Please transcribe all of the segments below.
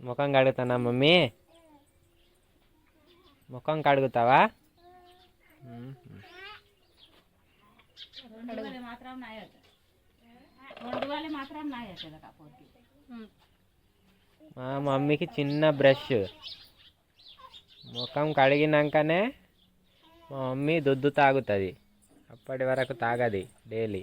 ముఖం కడుగుతానా మమ్మీ? ముఖం కడుగుతావా? మా మమ్మీకి చిన్న బ్రష్. ముఖం కడిగినాకనే మా మమ్మీ దుద్దు తాగుతుంది. అప్పటి వరకు తాగది డైలీ.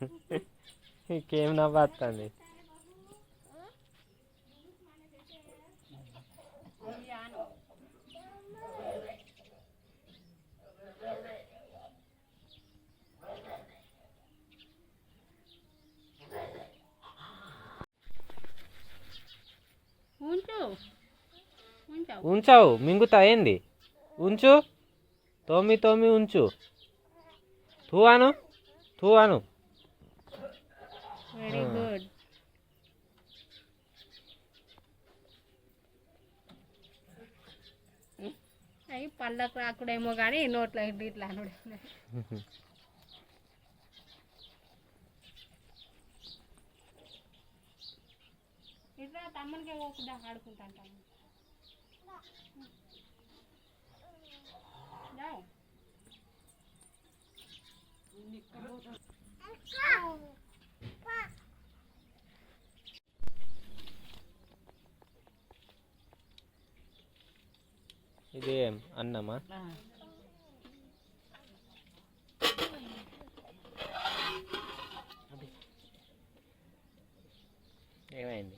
ఇంకేం నవ్వుతుంది ఉంచు ఉంచావు. మింగుతా ఏంది? ఉంచు. తోమి తోమి ఉంచు. తూ అను. తూ అను. వెరీ గుడ్ అవి పళ్ళకు రాకుడేమో కానీ నోట్లో ఇట్లా ఇట్లా అనుడే. ఇట్లా తమ్మునికి పోకుండా ఆడుకుంటాను జావ్. ఇదేం అన్నమా ఏమైంది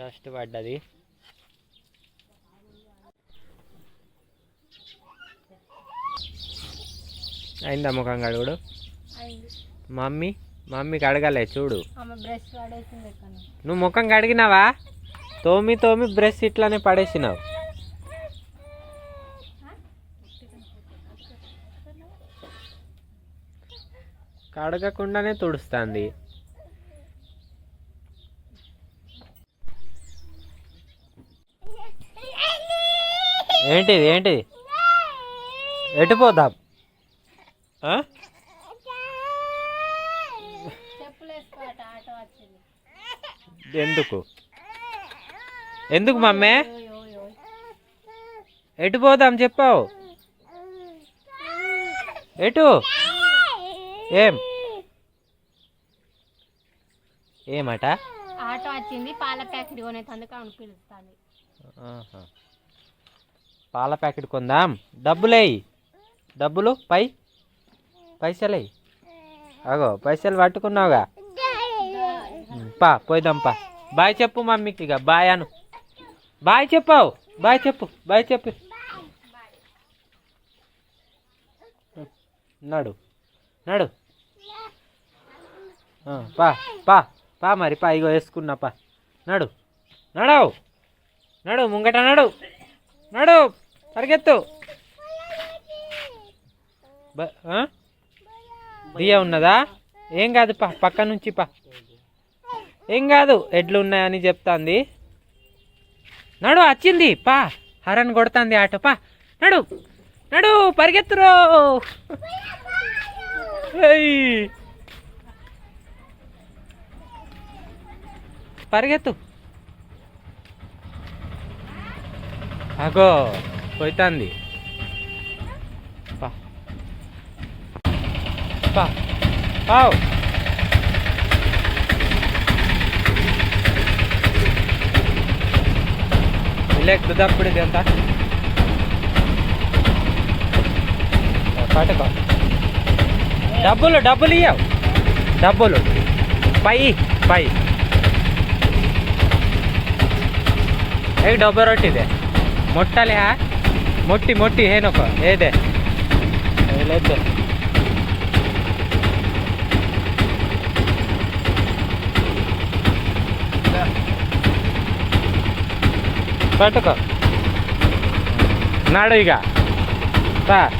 డస్ట్ పడ్డది. అయిందా ముఖం కడుగుడు మమ్మీ మమ్మీకి అడగలే చూడు. నువ్వు ముఖం కడిగినావా? తోమి తోమి బ్రష్ ఇట్లానే పడేసినావు. కడగకుండానే తుడుస్తుంది. ఏంటిది ఏంటిది? ఎటు పోదాం? ఎందుకు? ఎందుకు మమ్మీ. ఎటు పోదాం చెప్పావు? ఎటు? ఏం? ఏమట? ఆటో వచ్చింది పాల ప్యాకెట్ కొనేటందుకు ఆమెను పిలుస్తాను. పాల ప్యాకెట్ కొందాం. డబ్బులేయి. డబ్బులు పై పైసలేయి అగో పైసలు పట్టుకున్నావుగా. పా పోయిదాం పా. బాయ్ చెప్పు మమ్మీకి ఇక బాయ్ అను. బాయ్ చెప్పావు. బాయ్ చెప్పు. బాయ్ చెప్పు. నడు. నడు. పా పా పా మరి. పా ఇగో వేసుకున్నా పా. నడు. నడవు. నడు ముంగట నడు. నడు. పరిగెత్తు. బ- దియ ఉన్నదా? ఏం కాదు పా పక్క నుంచి పా. ఏం కాదు ఎడ్లు ఉన్నాయని చెప్తాంది. నడు వచ్చింది. పా హరన్ కొడుతుంది ఆటో పా. నడు నడు పరిగెత్తురో. పరిగెత్తు. అగో. పోయితాంది పా పా పావు విలేక్ దుదప్పుడు ఇది ఎంత పట్టుకో డబ్బులు డబ్బులు ఇయ్యవు డబ్బులు పై పై ఏ ಡಬ್ಬ મોટી મોટી હે નોખો એ દે એટલે દે పట్టుకో నాడు ఇక సార్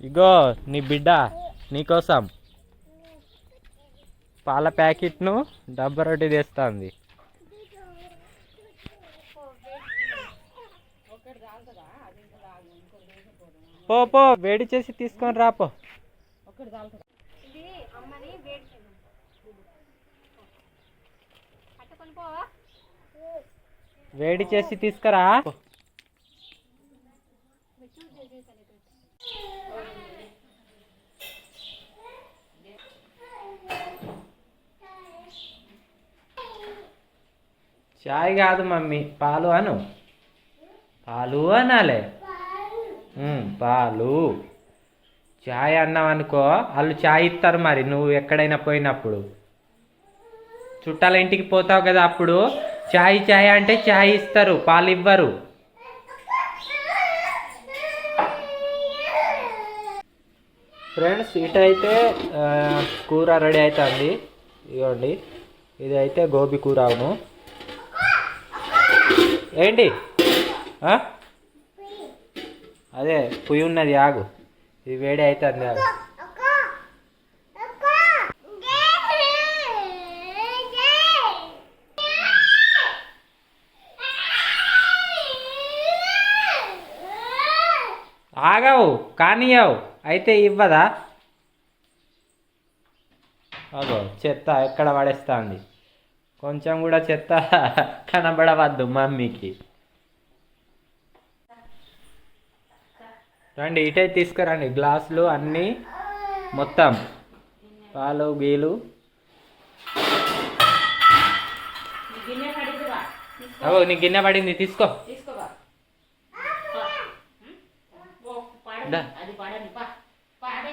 ఇగో నీ బిడ్డ నీకోసం. పాల ప్యాకెట్ను డబ్బా రొట్టె తెస్తుంది. పో పో వేడి చేసి తీసుకొని రాపో వేడి చేసి తీసుకురా. చాయ్ కాదు మమ్మీ పాలు అను. పాలు అనాలే. పాలు. చాయ్ అన్నావు అనుకో వాళ్ళు చాయ్ ఇస్తారు మరి నువ్వు ఎక్కడైనా పోయినప్పుడు. చుట్టాల ఇంటికి పోతావు కదా అప్పుడు చాయ్ చాయ్ అంటే చాయ్ ఇస్తారు పాలు ఇవ్వరు. ఫ్రెండ్స్ ఇటైతే కూర రెడీ అవుతుంది ఇదిగోండి ఇది అయితే గోబీ కూర అవును. ఏంటి? అదే పొయ్యి ఉన్నది ఆగు. ఇది వేడి అవుతుంది ఆగు. ఆగావు కానియవు. అయితే ఇవ్వదా? అదో చెత్త ఎక్కడ పడేస్తుంది? కొంచెం కూడా చెత్త కనబడవద్దు మమ్మీకి. రండి ఇటే తీసుకురండి. గ్లాసులు అన్నీ మొత్తం. పాలు గీలు. అవో నీ గిన్నె పడింది తీసుకో. పాడే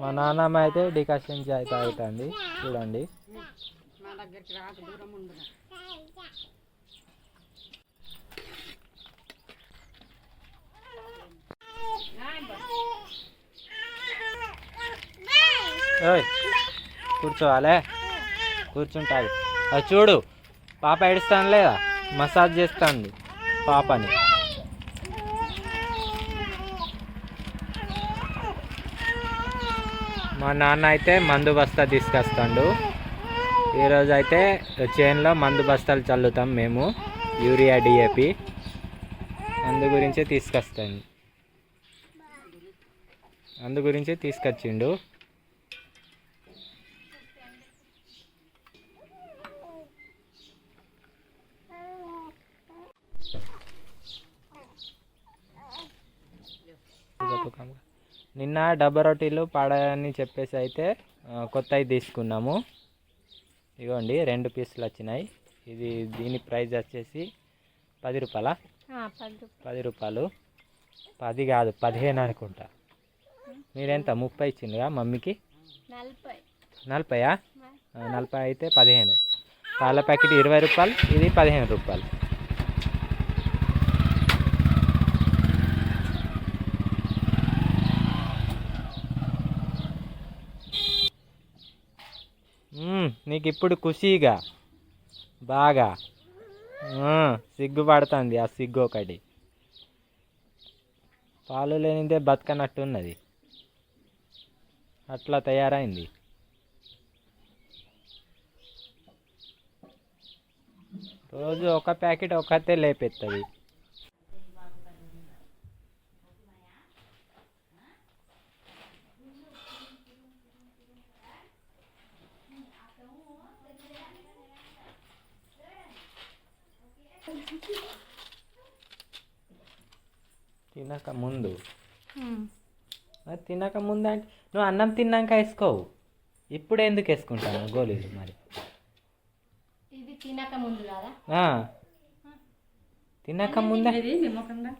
మా నాన్నమ్మ అయితే డికాషన్ చాయ్ తాగుతుంది చూడండి కూర్చోవాలే. కూర్చుంటుంది. అది చూడు పాప ఏడుస్తాను లేదా? మసాజ్ చేస్తుంది పాపని. మా నాన్న అయితే మందు బస్తా తీసుకొస్తాడు. ఈరోజు అయితే చేన్లో మందు బస్తాలు చల్లుతాం మేము యూరియా డిఏపి అందు గురించే తీసుకొస్తాను అందు గురించే తీసుకొచ్చిండు. నిన్న డబ్బా రొటీలు పాడని చెప్పేసి అయితే కొత్తవి తీసుకున్నాము. ఇగోండి రెండు పీసులు వచ్చినాయి. ఇది దీని ప్రైస్ వచ్చేసి పది రూపాయల? పది రూపాయలు. పది కాదు పదిహేను అనుకుంటా. మీరెంత? ముప్పై ఇచ్చిందిగా మమ్మీకి? నలభై. నలభైయా? నలభై. అయితే పదిహేను. పాల ప్యాకెట్ ఇరవై రూపాయలు ఇది పదిహేను రూపాయలు మ్మ్, నీకు ఇప్పుడు ఖుషీగా బాగా సిగ్గుపడుతుంది ఆ సిగ్గు ఒకటి. పాలు లేనిదే బతకనట్టున్నది. అట్లా తయారైంది. రోజు ఒక ప్యాకెట్ ఒకతే లేపెత్తది. తినక ముందు. మరి తినక ముందు అంటే నువ్వు అన్నం తిన్నాక వేసుకోవు. ఇప్పుడు ఎందుకు వేసుకుంటాను గోళీలు మరి? ఇది తినక ముందు కదా? ఆ. తినక ముందే.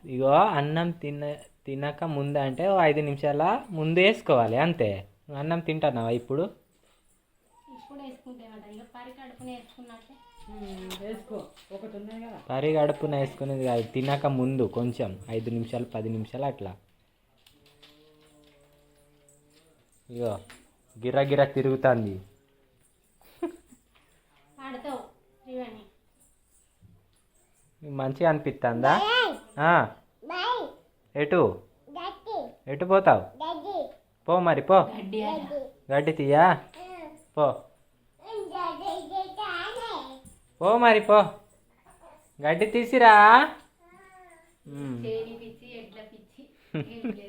ఇగో అన్నం తిన తినక ముందు అంటే ఓ ఐదు నిమిషాల ముందు వేసుకోవాలి అంతే. నువ్వు అన్నం తింటున్నావా ఇప్పుడు? పరి కడుపుని వేసుకునేది కాదు తినక ముందు కొంచెం ఐదు నిమిషాలు పది నిమిషాలు అట్లా. ఇగో గిర్ర తిరుగుతుంది. మంచిగా అనిపిస్తుందా. ఎటు? ఎటు పోతావు? పో మరి పో. గడ్డి. తీయా? పో. పో మరి పో. గడ్డి తీసిరా.